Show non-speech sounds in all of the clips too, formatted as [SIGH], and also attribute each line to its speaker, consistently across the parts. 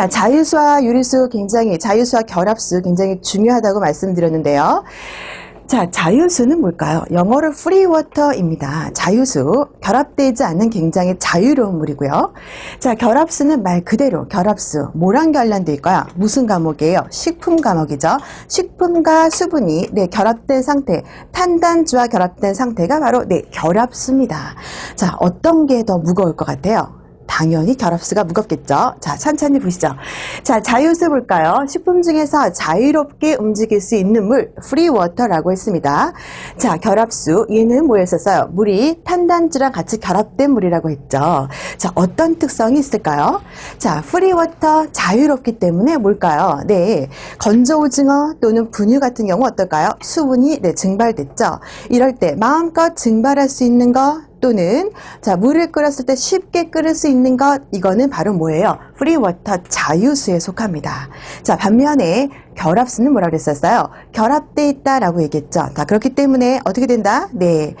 Speaker 1: 자, 자유수와 유리수 굉장히, 자유수와 결합수 굉장히 중요하다고 말씀드렸는데요. 자, 자유수는 뭘까요? 영어로 free water입니다. 자유수, 결합되지 않는 굉장히 자유로운 물이고요. 자, 결합수는 말 그대로 결합수, 뭐랑 관련돼 있까요? 무슨 과목이에요? 식품 과목이죠. 식품과 수분이 네, 결합된 상태, 탄단주와 결합된 상태가 바로 네, 결합수입니다. 자, 어떤 게 더 무거울 것 같아요? 당연히 결합수가 무겁겠죠. 자, 천천히 보시죠. 자, 자유수 볼까요? 식품 중에서 자유롭게 움직일 수 있는 물, free water라고 했습니다. 자, 결합수, 얘는 뭐였었어요? 물이 탄단주랑 같이 결합된 물이라고 했죠. 자, 어떤 특성이 있을까요? 자, free water, 자유롭기 때문에 뭘까요? 네, 건조 오징어 또는 분유 같은 경우 어떨까요? 수분이 네, 증발됐죠. 이럴 때 마음껏 증발할 수 있는 거, 또는 자 물을 끓였을 때 쉽게 끓일 수 있는 것 이거는 바로 뭐예요? 프리 워터 자유수에 속합니다. 자 반면에 결합수는 뭐라 그랬었어요? 결합돼 있다라고 얘기했죠. 자 그렇기 때문에 어떻게 된다? 네.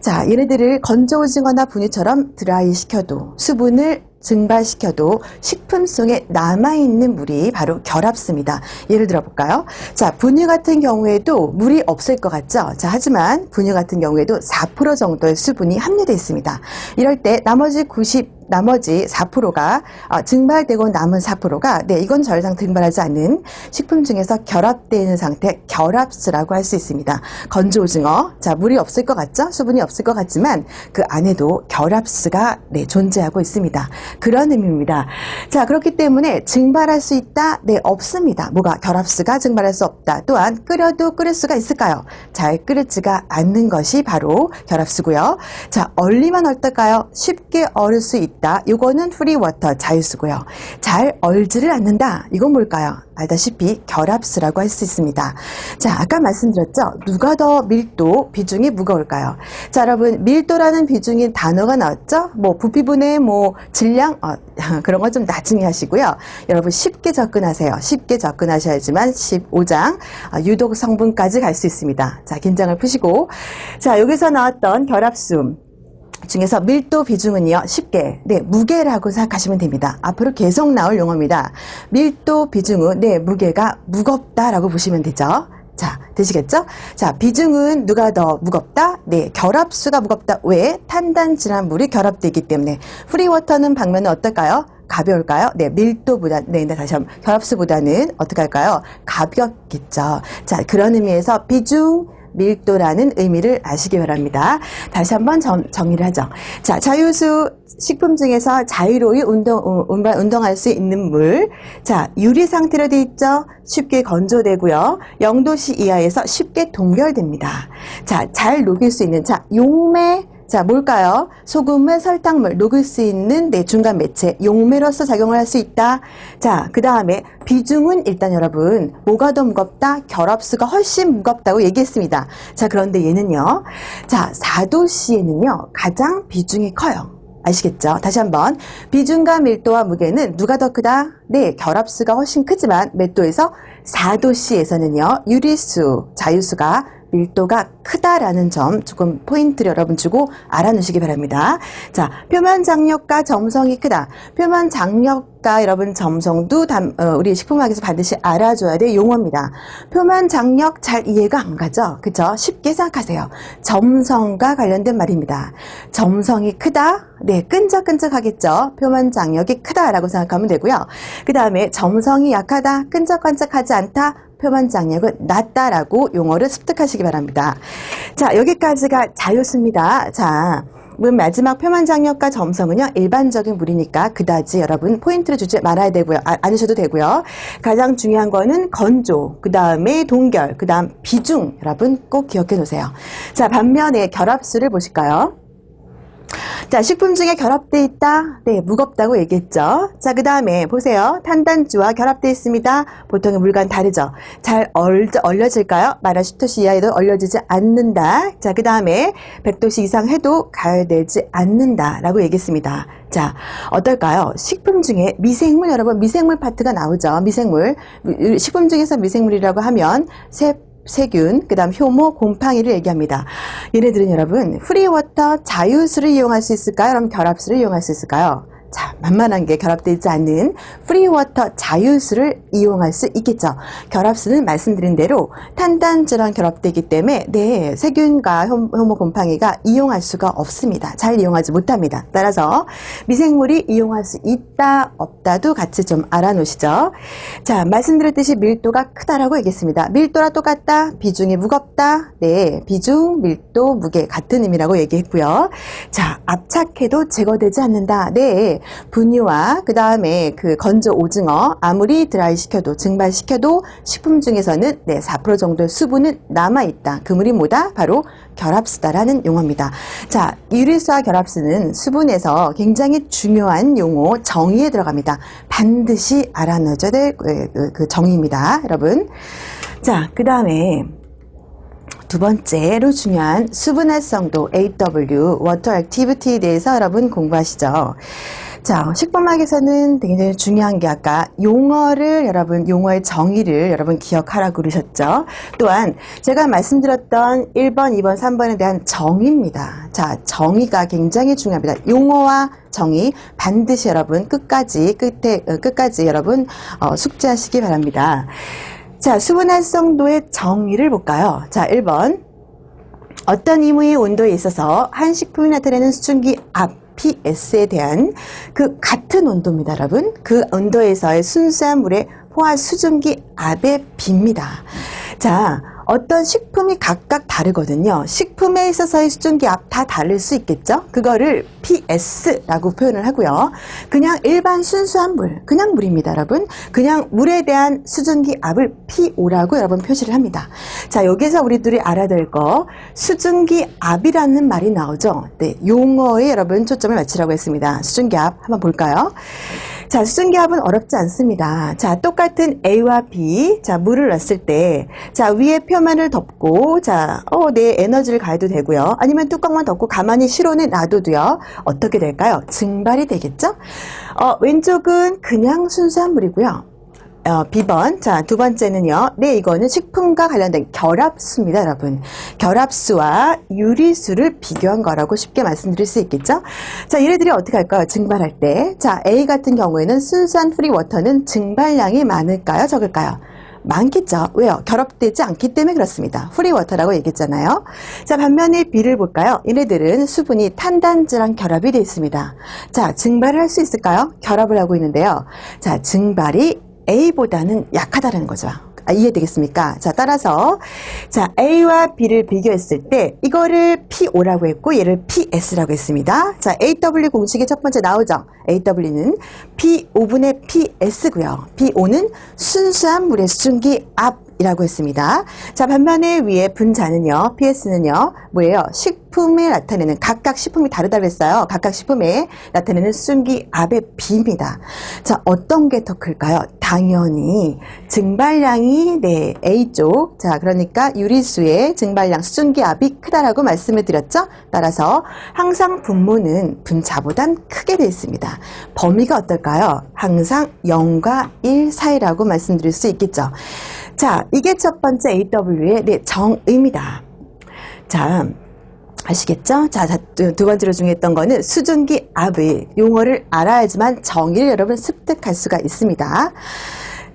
Speaker 1: 자 얘네들을 건조 오징어나 분유처럼 드라이 시켜도 수분을 증발시켜도 식품 속에 남아있는 물이 바로 결합수입니다. 예를 들어 볼까요? 자, 분유 같은 경우에도 물이 없을 것 같죠? 자, 하지만 분유 같은 경우에도 4% 정도의 수분이 함유되어 있습니다. 이럴 때 나머지 90 나머지 4%가 어, 증발되고 남은 4%가 네 이건 더 이상 증발하지 않는 식품 중에서 결합되는 상태 결합수라고 할 수 있습니다. 건조 오징어 자 물이 없을 것 같죠? 수분이 없을 것 같지만 그 안에도 결합수가 네 존재하고 있습니다. 그런 의미입니다. 자 그렇기 때문에 증발할 수 있다? 네 없습니다. 뭐가 결합수가 증발할 수 없다. 또한 끓여도 끓일 수가 있을까요? 잘 끓이지가 않는 것이 바로 결합수고요. 자 얼리면 어떨까요? 쉽게 얼을 수 있다. 이거는 프리 워터 자유수고요. 잘 얼지를 않는다. 이건 뭘까요? 알다시피 결합수라고 할 수 있습니다. 자, 아까 말씀드렸죠? 누가 더 밀도, 비중이 무거울까요? 자, 여러분, 밀도라는 비중인 단어가 나왔죠? 뭐, 부피분의 뭐, 질량, 어, [LAUGHS] 그런 거 좀 나중에 하시고요. 여러분, 쉽게 접근하세요. 쉽게 접근하셔야지만 15장, 어, 유독 성분까지 갈 수 있습니다. 자, 긴장을 푸시고. 자, 여기서 나왔던 결합수. 중에서 밀도 비중은요 쉽게 네 무게라고 생각하시면 됩니다. 앞으로 계속 나올 용어입니다. 밀도 비중은 네 무게가 무겁다라고 보시면 되죠. 자 되시겠죠? 자 비중은 누가 더 무겁다? 네 결합수가 무겁다. 왜? 탄단질한 물이 결합되기 때문에. 프리워터는 방면은 어떨까요? 가벼울까요? 네, 밀도보다, 네, 네, 다시 한번, 결합수보다는 어떻게 할까요? 가볍겠죠. 자, 그런 의미에서 비중, 밀도라는 의미를 아시기 바랍니다. 다시 한번 정, 정리를 하죠. 자, 자유수 식품 중에서 자유로이 운동, 어, 운동할 수 있는 물. 자, 유리 상태로 되어 있죠? 쉽게 건조되고요. 0도씨 이하에서 쉽게 동결됩니다. 자, 잘 녹일 수 있는, 자, 용매, 자, 뭘까요? 소금을 설탕물 녹을 수 있는 내 중간 매체 용매로서 작용을 할 수 있다. 자, 그 다음에 비중은 일단 여러분 뭐가 더 무겁다? 결합수가 훨씬 무겁다고 얘기했습니다. 자, 그런데 얘는요. 자, 4도씨에는요. 가장 비중이 커요. 아시겠죠? 다시 한번 비중과 밀도와 무게는 누가 더 크다? 네, 결합수가 훨씬 크지만 몇 도에서 4도씨에서는요. 유리수, 자유수가 밀도가 크다라는 점 조금 포인트를 여러분 주고 알아놓으시기 바랍니다. 자, 표면 장력과 점성이 크다. 표면 장력과 여러분 점성도 담, 어, 우리 식품학에서 반드시 알아줘야 될 용어입니다. 표면 장력 잘 이해가 안 가죠? 그쵸? 쉽게 생각하세요. 점성과 관련된 말입니다. 점성이 크다? 네, 끈적끈적하겠죠? 표면 장력이 크다라고 생각하면 되고요. 그 다음에 점성이 약하다? 끈적끈적하지 않다? 표면 장력은 낮다라고 용어를 습득하시기 바랍니다. 자, 여기까지가 자유수입니다. 자, 문 마지막 표면 장력과 점성은요 일반적인 물이니까 그다지 여러분 포인트를 주지 말아야 되고요 아, 않으셔도 되고요 가장 중요한 거는 건조 그 다음에 동결 그 다음 비중 여러분 꼭 기억해 놓으세요 자 반면에 결합수를 보실까요 자, 식품 중에 결합되어 있다. 네, 무겁다고 얘기했죠. 자, 그 다음에 보세요. 탄단주와 결합되어 있습니다. 보통의 물과는 다르죠. 잘 얼, 얼려질까요? 10도씨 이하에도 얼려지지 않는다. 자, 그 다음에 100도씨 이상 해도 가열되지 않는다. 라고 얘기했습니다. 자, 어떨까요? 식품 중에 미생물, 여러분, 미생물 파트가 나오죠. 미생물. 식품 중에서 미생물이라고 하면 새 세균, 그 다음 효모, 곰팡이를 얘기합니다. 얘네들은 여러분 프리워터 자유수를 이용할 수 있을까요? 그럼 결합수를 이용할 수 있을까요? 자, 만만한 게 결합되지 않는 프리워터 자유수를 이용할 수 있겠죠. 결합수는 말씀드린 대로 탄단지랑 결합되기 때문에 네, 세균과 효- 효모 곰팡이가 이용할 수가 없습니다. 잘 이용하지 못합니다. 따라서 미생물이 이용할 수 있다, 없다도 같이 좀 알아놓으시죠. 자, 말씀드렸듯이 밀도가 크다라고 얘기했습니다. 밀도라 똑같다, 비중이 무겁다, 네, 비중, 밀도, 무게 같은 의미라고 얘기했고요. 자, 압착해도 제거되지 않는다. 네, 분유와 그 다음에 그 건조 오징어 아무리 드라이 시켜도 증발시켜도 식품 중에서는 네, 4% 정도의 수분은 남아 있다. 그물이 뭐다? 바로 결합수다라는 용어입니다. 자, 유리수와 결합수는 수분에서 굉장히 중요한 용어 정의에 들어갑니다. 반드시 알아놔줘야 될 그 정의입니다, 여러분. 자, 그 다음에 두 번째로 중요한 수분활성도 AW, Water Activity에 대해서 여러분 공부하시죠. 자, 식품학에서는 굉장히 중요한 게 아까 용어를 여러분, 용어의 정의를 여러분 기억하라고 그러셨죠. 또한 제가 말씀드렸던 1번, 2번, 3번에 대한 정의입니다. 자, 정의가 굉장히 중요합니다. 용어와 정의 반드시 여러분 끝까지, 끝에, 어, 끝까지 여러분 어, 숙지하시기 바랍니다. 자, 수분 활성도의 정의를 볼까요? 자, 1번. 어떤 이무의 온도에 있어서 한 식품이 나타내는 수증기 압 PS에 대한 그 같은 온도입니다, 여러분. 그 온도에서의 순수한 물의 포화 수증기 압의 비입니다. 자, 어떤 식품이 각각 다르거든요. 식품에 있어서의 수증기 압 다 다를 수 있겠죠? 그거를 PS라고 표현을 하고요. 그냥 일반 순수한 물, 그냥 물입니다, 여러분. 그냥 물에 대한 수증기 압을 PO라고 여러분 표시를 합니다. 자, 여기서 우리들이 알아야 될 거, 수증기 압이라는 말이 나오죠. 네, 용어에 여러분 초점을 맞추라고 했습니다. 수증기 압 한번 볼까요? 자, 수증기압은 어렵지 않습니다. 자, 똑같은 A와 B, 자, 물을 넣었을 때, 자, 위에 표면을 덮고, 자, 어, 내 에너지를 가해도 되고요. 아니면 뚜껑만 덮고 가만히 실온에 놔둬도요. 어떻게 될까요? 증발이 되겠죠? 어, 왼쪽은 그냥 순수한 물이고요. 어, B번. 자, 두 번째는요. 네, 이거는 식품과 관련된 결합수입니다, 여러분. 결합수와 유리수를 비교한 거라고 쉽게 말씀드릴 수 있겠죠? 자, 얘네들이 어떻게 할까요? 증발할 때. 자, A 같은 경우에는 순수한 프리 워터는 증발량이 많을까요? 적을까요? 많겠죠. 왜요? 결합되지 않기 때문에 그렇습니다. 프리워터라고 얘기했잖아요. 자, 반면에 B를 볼까요? 얘네들은 수분이 탄단지랑 결합이 되어 있습니다. 자, 증발을 할 수 있을까요? 결합을 하고 있는데요. 자, 증발이 A보다는 약하다는 거죠. 아, 이해되겠습니까? 자, 따라서, 자, A와 B를 비교했을 때, 이거를 PO라고 했고, 얘를 PS라고 했습니다. 자, AW 공식이 첫 번째 나오죠? AW는 P5분의 PS고요. PO는 순수한 물의 수증기 압 이라고 했습니다. 자, 반면에 위에 분자는요, PS는요, 뭐예요? 식품에 나타내는, 각각 식품이 다르다고 했어요. 각각 식품에 나타내는 수증기 압의 비입니다. 자, 어떤 게 더 클까요? 당연히 증발량이 네 A쪽. 자 그러니까 유리수의 증발량 수증기압이 크다라고 말씀을 드렸죠? 따라서 항상 분모는 분자보단 크게 되어 있습니다. 범위가 어떨까요? 항상 0과 1 사이라고 말씀드릴 수 있겠죠? 자 이게 첫 번째 AW의 네 정의입니다. 자 아시겠죠? 자, 두 번째로 중요했던 거는 수증기 압의 용어를 알아야지만 정의를 여러분 습득할 수가 있습니다.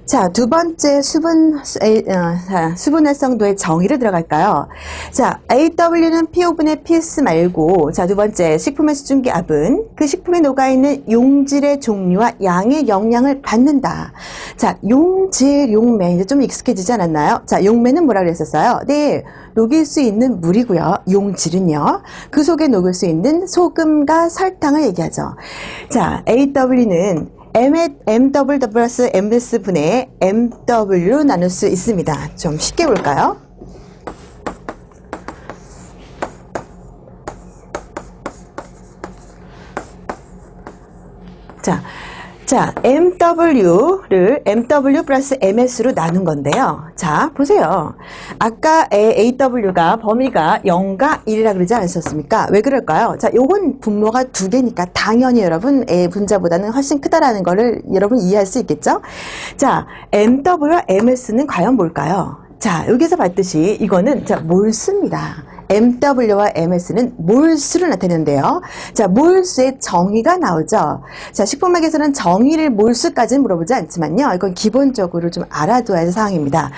Speaker 1: 자, 두 번째 수분, 에, 어, 자, 수분 활성도의 정의를 들어갈까요? 자, AW는 PO분의 PS 말고, 자, 두 번째, 식품의 수증기 압은 그 식품에 녹아있는 용질의 종류와 양의 영향을 받는다. 자, 용질, 용매, 이제 좀 익숙해지지 않았나요? 자, 용매는 뭐라 그랬었어요? 네, 녹일 수 있는 물이고요. 용질은요. 그 속에 녹을 수 있는 소금과 설탕을 얘기하죠. 자, AW는 MW 플러스 MS 분의 MW로 나눌 수 있습니다. 좀 쉽게 볼까요? 자, 자, MW를 MW 플러스 MS로 나눈 건데요. 자, 보세요. 아까 AW가 범위가 0과 1이라 그러지 않으셨습니까? 왜 그럴까요? 자, 요건 분모가 두 개니까 당연히 여러분 A 분자보다는 훨씬 크다라는 거를 여러분 이해할 수 있겠죠? 자, MW와 MS는 과연 뭘까요? 자, 여기서 봤듯이 이거는 자, 몰수입니다. MW와 MS는 몰수를 나타내는데요. 자, 몰수의 정의가 나오죠. 자, 식품학에서는 정의를 몰수까지는 물어보지 않지만요. 이건 기본적으로 좀 알아둬야 할 사항입니다.